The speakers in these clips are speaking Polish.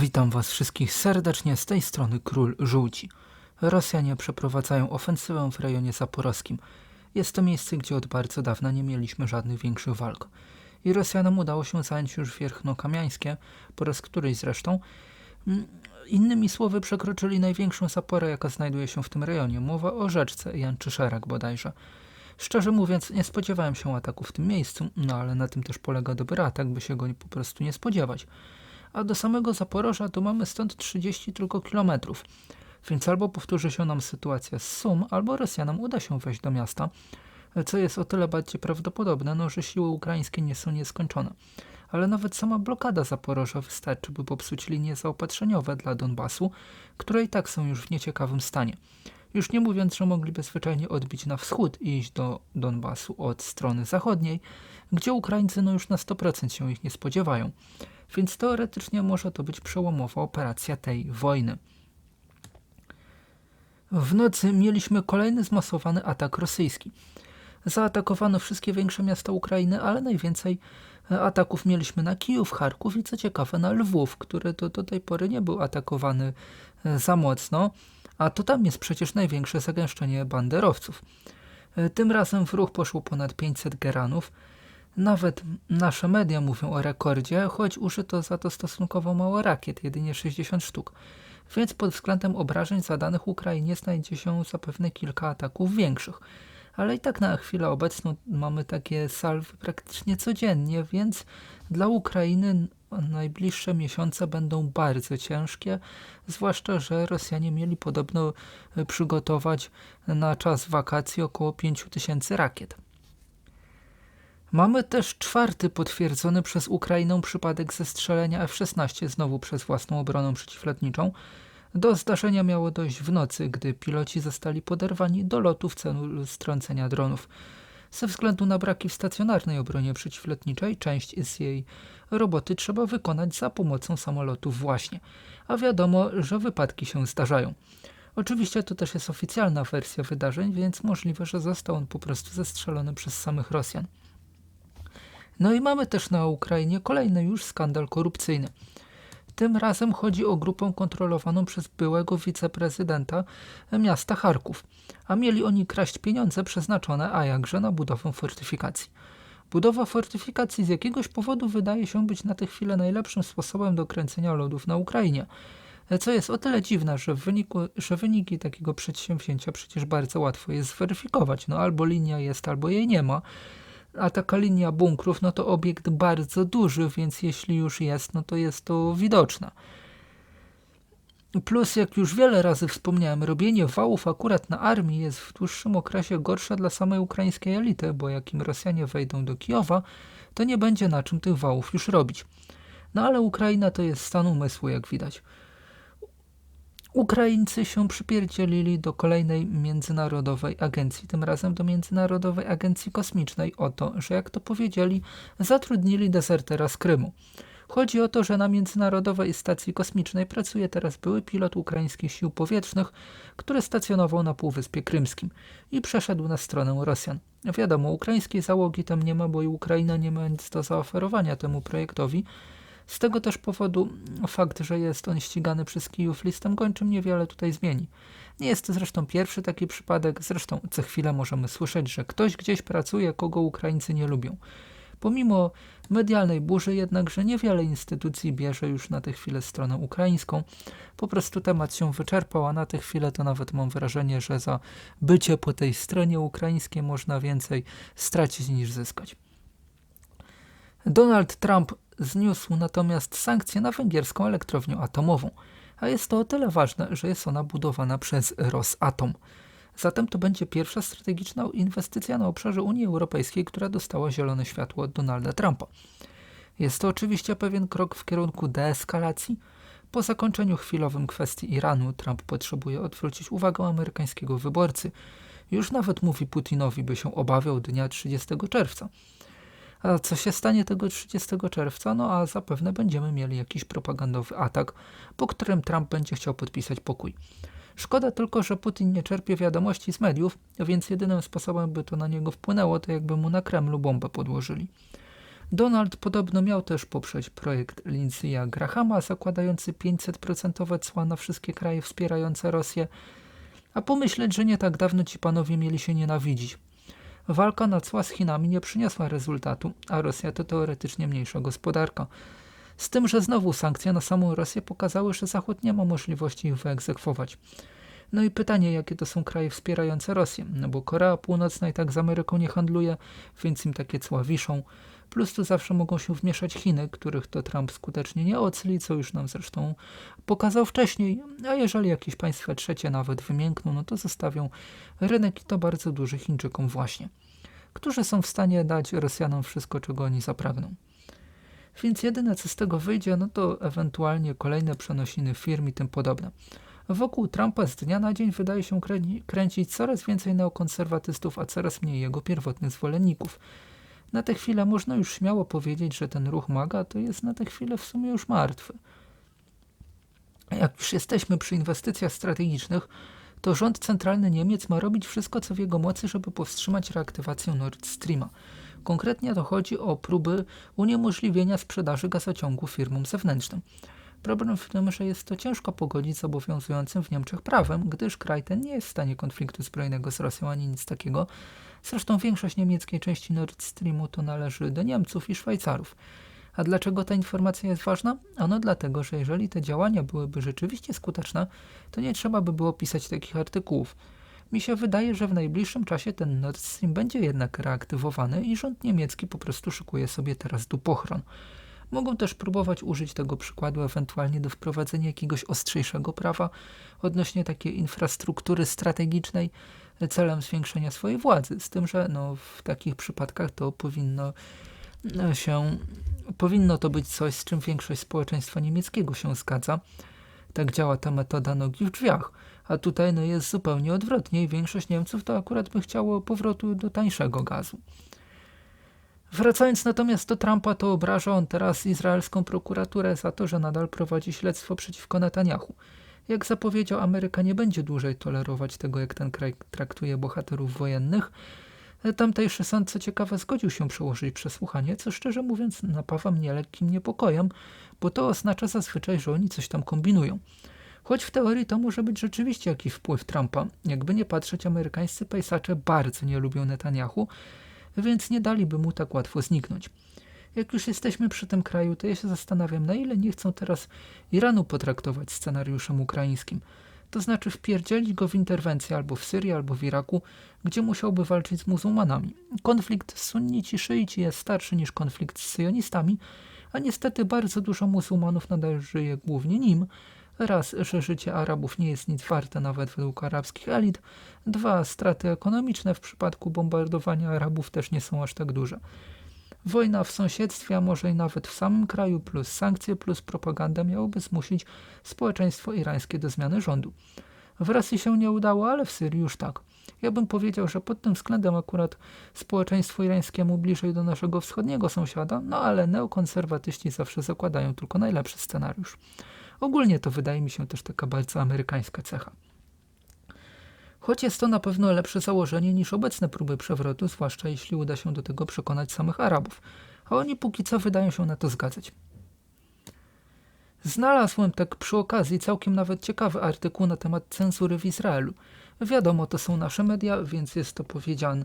Witam Was wszystkich serdecznie z tej strony Król Żółci. Rosjanie przeprowadzają ofensywę w rejonie zaporowskim. Jest to miejsce, gdzie od bardzo dawna nie mieliśmy żadnych większych walk. I Rosjanom udało się zająć już Wierchno Kamiańskie, po raz któryś zresztą. Mm, Innymi słowy przekroczyli największą zaporę, jaka znajduje się w tym rejonie. Mowa o rzeczce Janczyszerak bodajże. Szczerze mówiąc, nie spodziewałem się ataku w tym miejscu, no ale na tym też polega dobry atak, by się go po prostu nie spodziewać a do samego Zaporoża to mamy stąd 30 tylko kilometrów. Więc albo powtórzy się nam sytuacja z Sum, albo Rosjanom uda się wejść do miasta, co jest o tyle bardziej prawdopodobne, no, że siły ukraińskie nie są nieskończone. Ale nawet sama blokada Zaporoża wystarczy, by popsuć linie zaopatrzeniowe dla Donbasu, które i tak są już w nieciekawym stanie. Już nie mówiąc, że mogliby zwyczajnie odbić na wschód i iść do Donbasu od strony zachodniej, gdzie Ukraińcy no już na 100% się ich nie spodziewają więc teoretycznie może to być przełomowa operacja tej wojny. W nocy mieliśmy kolejny zmasowany atak rosyjski. Zaatakowano wszystkie większe miasta Ukrainy, ale najwięcej e, ataków mieliśmy na Kijów, Charków i co ciekawe na Lwów, który do, do tej pory nie był atakowany e, za mocno, a to tam jest przecież największe zagęszczenie banderowców. E, tym razem w ruch poszło ponad 500 geranów, nawet nasze media mówią o rekordzie, choć użyto za to stosunkowo mało rakiet, jedynie 60 sztuk. Więc pod względem obrażeń zadanych Ukrainie znajdzie się zapewne kilka ataków większych. Ale i tak na chwilę obecną mamy takie salwy praktycznie codziennie, więc dla Ukrainy najbliższe miesiące będą bardzo ciężkie, zwłaszcza, że Rosjanie mieli podobno przygotować na czas wakacji około 5000 rakiet. Mamy też czwarty potwierdzony przez Ukrainę przypadek zestrzelenia F-16 znowu przez własną obronę przeciwlotniczą. Do zdarzenia miało dojść w nocy, gdy piloci zostali poderwani do lotu w celu strącenia dronów. Ze względu na braki w stacjonarnej obronie przeciwlotniczej, część z jej roboty trzeba wykonać za pomocą samolotów właśnie, a wiadomo, że wypadki się zdarzają. Oczywiście to też jest oficjalna wersja wydarzeń, więc możliwe, że został on po prostu zestrzelony przez samych Rosjan. No i mamy też na Ukrainie kolejny już skandal korupcyjny. Tym razem chodzi o grupę kontrolowaną przez byłego wiceprezydenta miasta Charków, a mieli oni kraść pieniądze przeznaczone, a jakże na budowę fortyfikacji. Budowa fortyfikacji z jakiegoś powodu wydaje się być na tę chwilę najlepszym sposobem do kręcenia lodów na Ukrainie. Co jest o tyle dziwne, że, wyniku, że wyniki takiego przedsięwzięcia przecież bardzo łatwo jest zweryfikować. No albo linia jest, albo jej nie ma a taka linia bunkrów, no to obiekt bardzo duży, więc jeśli już jest, no to jest to widoczne. Plus, jak już wiele razy wspomniałem, robienie wałów akurat na armii jest w dłuższym okresie gorsze dla samej ukraińskiej elity, bo jak im Rosjanie wejdą do Kijowa, to nie będzie na czym tych wałów już robić. No ale Ukraina to jest stan umysłu, jak widać. Ukraińcy się przypierdzielili do kolejnej międzynarodowej agencji, tym razem do Międzynarodowej Agencji Kosmicznej o to, że jak to powiedzieli, zatrudnili dezertera z Krymu. Chodzi o to, że na Międzynarodowej Stacji Kosmicznej pracuje teraz były pilot ukraińskich sił powietrznych, który stacjonował na Półwyspie Krymskim i przeszedł na stronę Rosjan. Wiadomo, ukraińskiej załogi tam nie ma, bo i Ukraina nie ma nic do zaoferowania temu projektowi, z tego też powodu fakt, że jest on ścigany przez Kijów listem gończym niewiele tutaj zmieni. Nie jest to zresztą pierwszy taki przypadek, zresztą co chwilę możemy słyszeć, że ktoś gdzieś pracuje, kogo Ukraińcy nie lubią. Pomimo medialnej burzy jednakże niewiele instytucji bierze już na tę chwilę stronę ukraińską. Po prostu temat się wyczerpał, a na tę chwilę to nawet mam wrażenie, że za bycie po tej stronie ukraińskiej można więcej stracić niż zyskać. Donald Trump zniósł natomiast sankcje na węgierską elektrownię atomową, a jest to o tyle ważne, że jest ona budowana przez Rosatom. Zatem to będzie pierwsza strategiczna inwestycja na obszarze Unii Europejskiej, która dostała zielone światło od Donalda Trumpa. Jest to oczywiście pewien krok w kierunku deeskalacji. Po zakończeniu chwilowym kwestii Iranu Trump potrzebuje odwrócić uwagę amerykańskiego wyborcy. Już nawet mówi Putinowi, by się obawiał dnia 30 czerwca. A co się stanie tego 30 czerwca? No a zapewne będziemy mieli jakiś propagandowy atak, po którym Trump będzie chciał podpisać pokój. Szkoda tylko, że Putin nie czerpie wiadomości z mediów, więc jedynym sposobem, by to na niego wpłynęło, to jakby mu na Kremlu bombę podłożyli. Donald podobno miał też poprzeć projekt Lindsey'a Grahama zakładający 500% cła na wszystkie kraje wspierające Rosję, a pomyśleć, że nie tak dawno ci panowie mieli się nienawidzić. Walka na cła z Chinami nie przyniosła rezultatu, a Rosja to teoretycznie mniejsza gospodarka. Z tym, że znowu sankcje na samą Rosję pokazały, że Zachód nie ma możliwości ich wyegzekwować. No i pytanie, jakie to są kraje wspierające Rosję, no bo Korea Północna i tak z Ameryką nie handluje, więc im takie cła wiszą. Plus tu zawsze mogą się wmieszać Chiny, których to Trump skutecznie nie ocli, co już nam zresztą pokazał wcześniej. A jeżeli jakieś państwa trzecie nawet wymiękną, no to zostawią rynek i to bardzo duży Chińczykom właśnie, którzy są w stanie dać Rosjanom wszystko, czego oni zapragną. Więc jedyne, co z tego wyjdzie, no to ewentualnie kolejne przenosiny firm i tym podobne. Wokół Trumpa z dnia na dzień wydaje się kręcić coraz więcej neokonserwatystów, a coraz mniej jego pierwotnych zwolenników. Na tę chwilę można już śmiało powiedzieć, że ten ruch MAGA to jest na tę chwilę w sumie już martwy. Jak już jesteśmy przy inwestycjach strategicznych, to rząd centralny Niemiec ma robić wszystko, co w jego mocy, żeby powstrzymać reaktywację Nord Streama. Konkretnie to chodzi o próby uniemożliwienia sprzedaży gazociągu firmom zewnętrznym. Problem w tym, że jest to ciężko pogodzić z obowiązującym w Niemczech prawem, gdyż kraj ten nie jest w stanie konfliktu zbrojnego z Rosją ani nic takiego. Zresztą większość niemieckiej części Nord Streamu to należy do Niemców i Szwajcarów. A dlaczego ta informacja jest ważna? Ano dlatego, że jeżeli te działania byłyby rzeczywiście skuteczne, to nie trzeba by było pisać takich artykułów. Mi się wydaje, że w najbliższym czasie ten Nord Stream będzie jednak reaktywowany i rząd niemiecki po prostu szykuje sobie teraz du pochron. Mogą też próbować użyć tego przykładu ewentualnie do wprowadzenia jakiegoś ostrzejszego prawa odnośnie takiej infrastruktury strategicznej celem zwiększenia swojej władzy. Z tym, że no, w takich przypadkach to powinno e, się, powinno to być coś, z czym większość społeczeństwa niemieckiego się zgadza. Tak działa ta metoda nogi w drzwiach. A tutaj no, jest zupełnie odwrotnie i większość Niemców to akurat by chciało powrotu do tańszego gazu. Wracając natomiast do Trumpa, to obraża on teraz izraelską prokuraturę za to, że nadal prowadzi śledztwo przeciwko Netanyahu. Jak zapowiedział, Ameryka nie będzie dłużej tolerować tego, jak ten kraj traktuje bohaterów wojennych. Tamtejszy sąd, co ciekawe, zgodził się przełożyć przesłuchanie, co szczerze mówiąc napawa mnie lekkim niepokojem, bo to oznacza zazwyczaj, że oni coś tam kombinują. Choć w teorii to może być rzeczywiście jakiś wpływ Trumpa. Jakby nie patrzeć, amerykańscy pejsacze bardzo nie lubią Netanyahu, więc nie daliby mu tak łatwo zniknąć. Jak już jesteśmy przy tym kraju, to ja się zastanawiam, na ile nie chcą teraz Iranu potraktować scenariuszem ukraińskim. To znaczy wpierdzielić go w interwencję albo w Syrii, albo w Iraku, gdzie musiałby walczyć z muzułmanami. Konflikt sunnici-szyici jest starszy niż konflikt z syjonistami, a niestety bardzo dużo muzułmanów nadal żyje głównie nim, Raz, że życie Arabów nie jest nic warte nawet według arabskich elit. Dwa, straty ekonomiczne w przypadku bombardowania Arabów też nie są aż tak duże. Wojna w sąsiedztwie, a może i nawet w samym kraju, plus sankcje, plus propaganda miałoby zmusić społeczeństwo irańskie do zmiany rządu. W Rosji się nie udało, ale w Syrii już tak. Ja bym powiedział, że pod tym względem akurat społeczeństwo irańskiemu bliżej do naszego wschodniego sąsiada, no ale neokonserwatyści zawsze zakładają tylko najlepszy scenariusz. Ogólnie to wydaje mi się też taka bardzo amerykańska cecha. Choć jest to na pewno lepsze założenie niż obecne próby przewrotu, zwłaszcza jeśli uda się do tego przekonać samych Arabów, a oni póki co wydają się na to zgadzać. Znalazłem tak przy okazji całkiem nawet ciekawy artykuł na temat cenzury w Izraelu. Wiadomo, to są nasze media, więc jest to powiedziane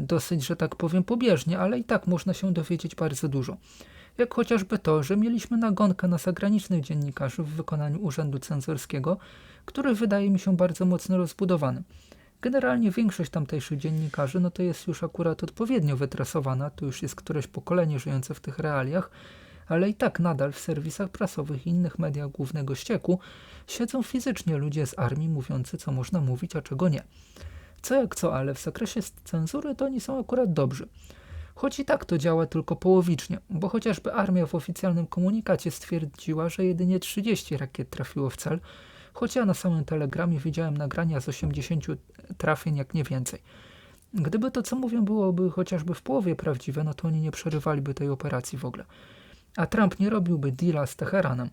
dosyć, że tak powiem, pobieżnie, ale i tak można się dowiedzieć bardzo dużo jak chociażby to, że mieliśmy nagonkę na zagranicznych dziennikarzy w wykonaniu urzędu cenzorskiego, który wydaje mi się bardzo mocno rozbudowany. Generalnie większość tamtejszych dziennikarzy no to jest już akurat odpowiednio wytresowana, to już jest któreś pokolenie żyjące w tych realiach, ale i tak nadal w serwisach prasowych i innych mediach głównego ścieku siedzą fizycznie ludzie z armii mówiący co można mówić, a czego nie. Co jak co, ale w zakresie cenzury to oni są akurat dobrzy. Choć i tak to działa tylko połowicznie, bo chociażby armia w oficjalnym komunikacie stwierdziła, że jedynie 30 rakiet trafiło w cel, choć ja na samym telegramie widziałem nagrania z 80 trafień jak nie więcej. Gdyby to, co mówią, byłoby chociażby w połowie prawdziwe, no to oni nie przerywaliby tej operacji w ogóle. A Trump nie robiłby deala z Teheranem.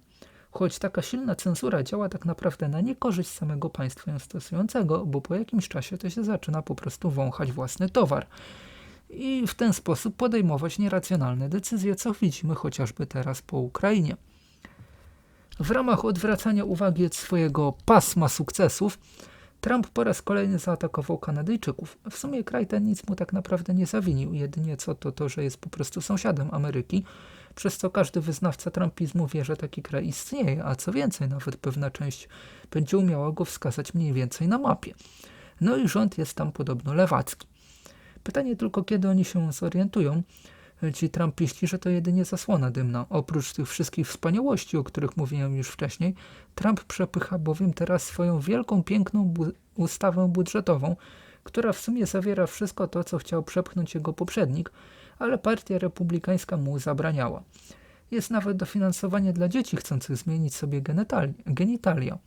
Choć taka silna cenzura działa tak naprawdę na niekorzyść samego państwa ją stosującego, bo po jakimś czasie to się zaczyna po prostu wąchać własny towar. i w ten sposób podejmować nieracjonalne decyzje, co widzimy chociażby teraz po Ukrainie. W ramach odwracania uwagi od swojego pasma sukcesów, Trump po raz kolejny zaatakował Kanadyjczyków. W sumie kraj ten nic mu tak naprawdę nie zawinił, jedynie co to to, że jest po prostu sąsiadem Ameryki, przez co każdy wyznawca trumpizmu wie, że taki kraj istnieje, a co więcej, nawet pewna część będzie umiała go wskazać mniej więcej na mapie. No i rząd jest tam podobno lewacki. Pytanie tylko, kiedy oni się zorientują, ci Trumpiści, że to jedynie zasłona dymna. Oprócz tych wszystkich wspaniałości, o których mówiłem już wcześniej, Trump przepycha bowiem teraz swoją wielką, piękną bu ustawę budżetową, która w sumie zawiera wszystko to, co chciał przepchnąć jego poprzednik, ale partia republikańska mu zabraniała. Jest nawet dofinansowanie dla dzieci chcących zmienić sobie genitalia.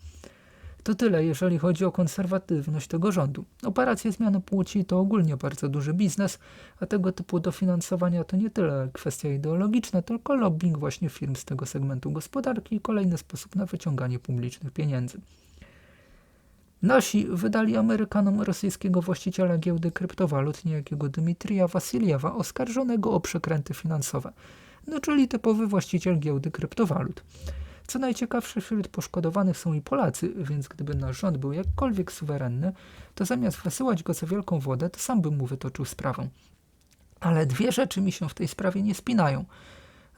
To tyle, jeżeli chodzi o konserwatywność tego rządu. Operacje zmiany płci to ogólnie bardzo duży biznes, a tego typu dofinansowania to nie tyle kwestia ideologiczna, tylko lobbying właśnie firm z tego segmentu gospodarki i kolejny sposób na wyciąganie publicznych pieniędzy. Nasi wydali Amerykanom rosyjskiego właściciela giełdy kryptowalut, niejakiego Dmitrija Wasiliewa, oskarżonego o przekręty finansowe. No czyli typowy właściciel giełdy kryptowalut. Co najciekawsze, wśród poszkodowanych są i Polacy, więc gdyby nasz rząd był jakkolwiek suwerenny, to zamiast wysyłać go za wielką wodę, to sam bym mu wytoczył sprawę. Ale dwie rzeczy mi się w tej sprawie nie spinają.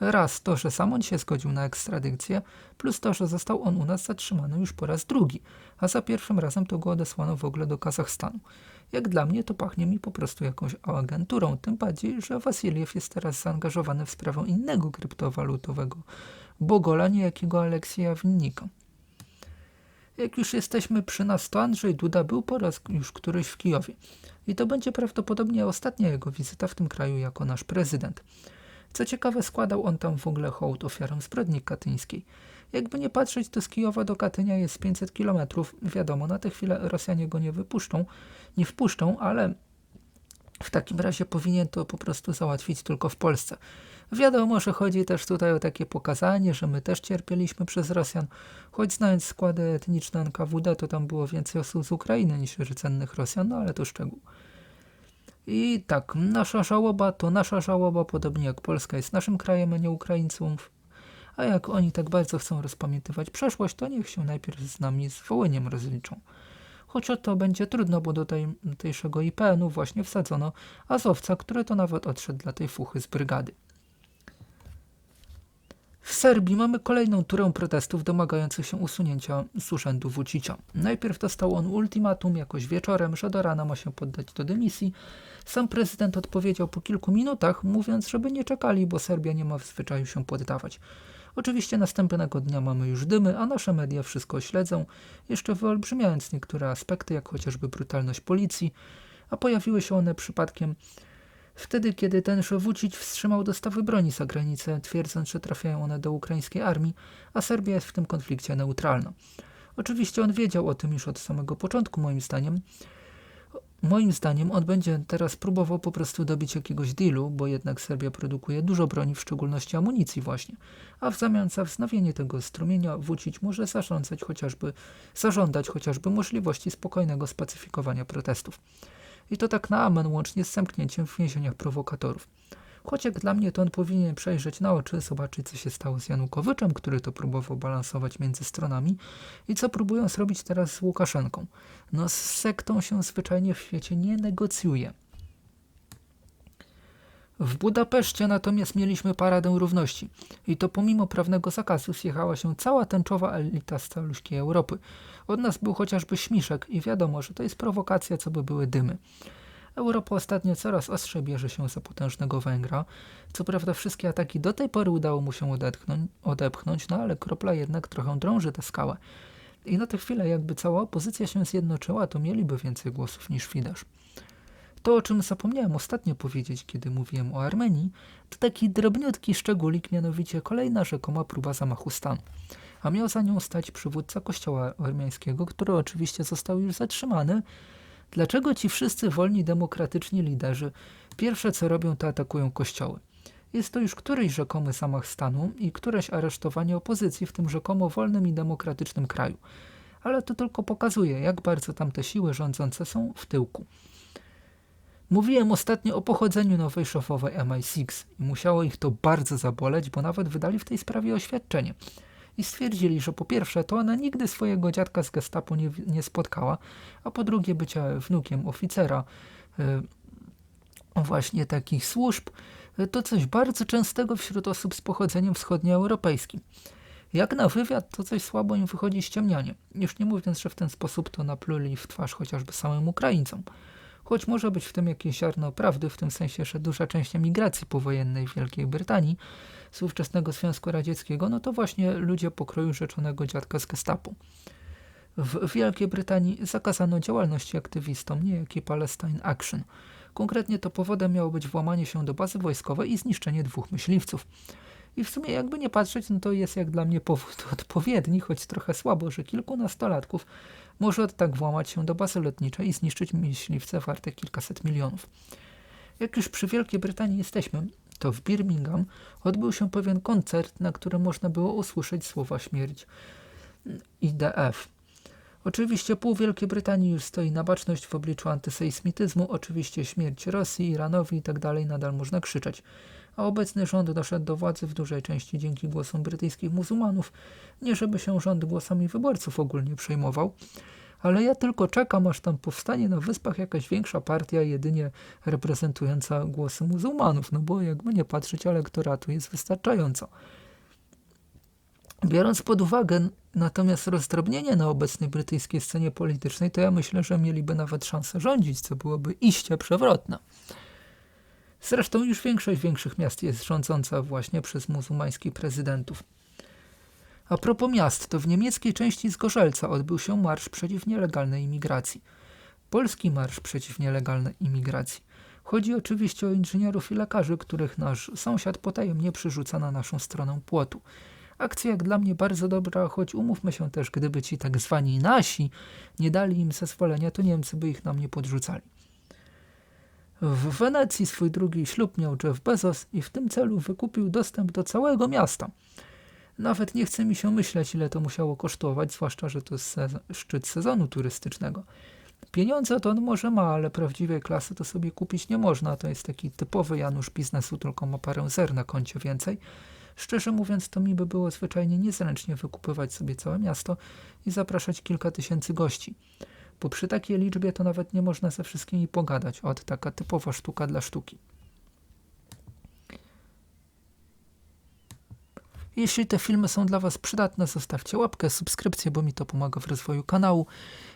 Raz to, że sam on się zgodził na ekstradycję, plus to, że został on u nas zatrzymany już po raz drugi, a za pierwszym razem to go odesłano w ogóle do Kazachstanu. Jak dla mnie to pachnie mi po prostu jakąś agenturą, tym bardziej, że Wasiliew jest teraz zaangażowany w sprawę innego kryptowalutowego Bogola, niejakiego Aleksja Winnika. Jak już jesteśmy przy nas, to Andrzej Duda był po raz już któryś w Kijowie. I to będzie prawdopodobnie ostatnia jego wizyta w tym kraju jako nasz prezydent. Co ciekawe, składał on tam w ogóle hołd ofiarom zbrodni katyńskiej. Jakby nie patrzeć, to z Kijowa do Katynia jest 500 kilometrów. Wiadomo, na tę chwilę Rosjanie go nie wypuszczą, nie wpuszczą, ale w takim razie powinien to po prostu załatwić tylko w Polsce. Wiadomo, że chodzi też tutaj o takie pokazanie, że my też cierpieliśmy przez Rosjan, choć znając składy etniczne NKWD, to tam było więcej osób z Ukrainy niż rdzennych Rosjan, no ale to szczegół. I tak, nasza żałoba to nasza żałoba, podobnie jak Polska jest naszym krajem, a nie Ukraińców. A jak oni tak bardzo chcą rozpamiętywać przeszłość, to niech się najpierw z nami z Wołyniem rozliczą. Choć o to będzie trudno, bo do tej, tejszego IPN-u właśnie wsadzono Azowca, który to nawet odszedł dla tej fuchy z brygady. W Serbii mamy kolejną turę protestów domagających się usunięcia z urzędu Vucicia. Najpierw dostał on ultimatum jakoś wieczorem, że do rana ma się poddać do dymisji. Sam prezydent odpowiedział po kilku minutach, mówiąc, żeby nie czekali, bo Serbia nie ma w zwyczaju się poddawać. Oczywiście następnego dnia mamy już dymy, a nasze media wszystko śledzą, jeszcze wyolbrzymiając niektóre aspekty, jak chociażby brutalność policji, a pojawiły się one przypadkiem wtedy, kiedy tenże Vucic wstrzymał dostawy broni za granicę, twierdząc, że trafiają one do ukraińskiej armii, a Serbia jest w tym konflikcie neutralna. Oczywiście on wiedział o tym już od samego początku, moim zdaniem, Moim zdaniem on będzie teraz próbował po prostu dobić jakiegoś dealu, bo jednak Serbia produkuje dużo broni, w szczególności amunicji właśnie, a w zamian za wznowienie tego strumienia Vucic może zarządzać chociażby, zażądać chociażby możliwości spokojnego spacyfikowania protestów. I to tak na amen łącznie z zamknięciem w więzieniach prowokatorów. Choć jak dla mnie to on powinien przejrzeć na oczy, zobaczyć co się stało z Janukowiczem, który to próbował balansować między stronami i co próbują zrobić teraz z Łukaszenką. No z sektą się zwyczajnie w świecie nie negocjuje. W Budapeszcie natomiast mieliśmy Paradę Równości i to pomimo prawnego zakazu zjechała się cała tęczowa elita z caluśkiej Europy. Od nas był chociażby śmiszek i wiadomo, że to jest prowokacja, co by były dymy. Europa ostatnio coraz ostrzej bierze się za potężnego Węgra. Co prawda wszystkie ataki do tej pory udało mu się odepchnąć, no ale kropla jednak trochę drąży tę skałę. I na tę chwilę jakby cała opozycja się zjednoczyła, to mieliby więcej głosów niż Fidesz. To, o czym zapomniałem ostatnio powiedzieć, kiedy mówiłem o Armenii, to taki drobniutki szczególik, mianowicie kolejna rzekoma próba zamachu stanu. A miał za nią stać przywódca kościoła armeńskiego, który oczywiście został już zatrzymany, Dlaczego ci wszyscy wolni, demokratyczni liderzy pierwsze co robią, to atakują kościoły? Jest to już któryś rzekomy zamach stanu i któreś aresztowanie opozycji w tym rzekomo wolnym i demokratycznym kraju. Ale to tylko pokazuje, jak bardzo tamte siły rządzące są w tyłku. Mówiłem ostatnio o pochodzeniu nowej szefowej MI6 i musiało ich to bardzo zaboleć, bo nawet wydali w tej sprawie oświadczenie. I stwierdzili, że po pierwsze to ona nigdy swojego dziadka z gestapo nie, nie spotkała, a po drugie bycia wnukiem oficera y, właśnie takich służb, y, to coś bardzo częstego wśród osób z pochodzeniem wschodnioeuropejskim. Jak na wywiad, to coś słabo im wychodzi ściemnianie. Już nie mówiąc, że w ten sposób to napluli w twarz chociażby samym Ukraińcom. Choć może być w tym jakieś ziarno prawdy, w tym sensie, że duża część emigracji powojennej w Wielkiej Brytanii z ówczesnego Związku Radzieckiego, no to właśnie ludzie pokroju rzeczonego dziadka z gestapo. W Wielkiej Brytanii zakazano działalności aktywistom, niejaki Palestine Action. Konkretnie to powodem miało być włamanie się do bazy wojskowej i zniszczenie dwóch myśliwców. I w sumie jakby nie patrzeć, no to jest jak dla mnie powód odpowiedni, choć trochę słabo, że kilku nastolatków może tak włamać się do bazy lotniczej i zniszczyć myśliwce warte kilkaset milionów. Jak już przy Wielkiej Brytanii jesteśmy, to w Birmingham odbył się pewien koncert, na którym można było usłyszeć słowa śmierć IDF. Oczywiście pół Wielkiej Brytanii już stoi na baczność w obliczu antysejsmityzmu, oczywiście śmierć Rosji, Iranowi itd. Tak nadal można krzyczeć a obecny rząd doszedł do władzy w dużej części dzięki głosom brytyjskich muzułmanów. Nie żeby się rząd głosami wyborców ogólnie przejmował, ale ja tylko czekam, aż tam powstanie na wyspach jakaś większa partia, jedynie reprezentująca głosy muzułmanów, no bo jakby nie patrzeć, elektoratu jest wystarczająco. Biorąc pod uwagę natomiast rozdrobnienie na obecnej brytyjskiej scenie politycznej, to ja myślę, że mieliby nawet szansę rządzić, co byłoby iście przewrotne. Zresztą już większość większych miast jest rządząca właśnie przez muzułmańskich prezydentów. A propos miast, to w niemieckiej części Zgorzelca odbył się marsz przeciw nielegalnej imigracji. Polski marsz przeciw nielegalnej imigracji. Chodzi oczywiście o inżynierów i lekarzy, których nasz sąsiad potajemnie przyrzuca na naszą stronę płotu. Akcja jak dla mnie bardzo dobra, choć umówmy się też, gdyby ci tak zwani nasi nie dali im zezwolenia, to Niemcy by ich nam nie podrzucali. W Wenecji swój drugi ślub miał Jeff Bezos i w tym celu wykupił dostęp do całego miasta. Nawet nie chce mi się myśleć, ile to musiało kosztować, zwłaszcza, że to jest szczyt sezonu turystycznego. Pieniądze to on może ma, ale prawdziwej klasy to sobie kupić nie można. To jest taki typowy Janusz biznesu, tylko ma parę zer na koncie więcej. Szczerze mówiąc, to mi by było zwyczajnie niezręcznie wykupywać sobie całe miasto i zapraszać kilka tysięcy gości bo przy takiej liczbie to nawet nie można ze wszystkimi pogadać. Od taka typowa sztuka dla sztuki. Jeśli te filmy są dla Was przydatne, zostawcie łapkę, subskrypcję, bo mi to pomaga w rozwoju kanału.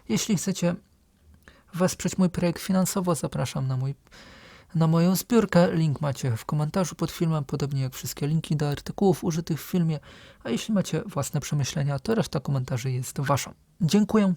Jeśli chcecie wesprzeć mój projekt finansowo, zapraszam na, mój, na moją zbiórkę. Link macie w komentarzu pod filmem, podobnie jak wszystkie linki do artykułów użytych w filmie. A jeśli macie własne przemyślenia, to reszta komentarzy jest Wasza. Dziękuję.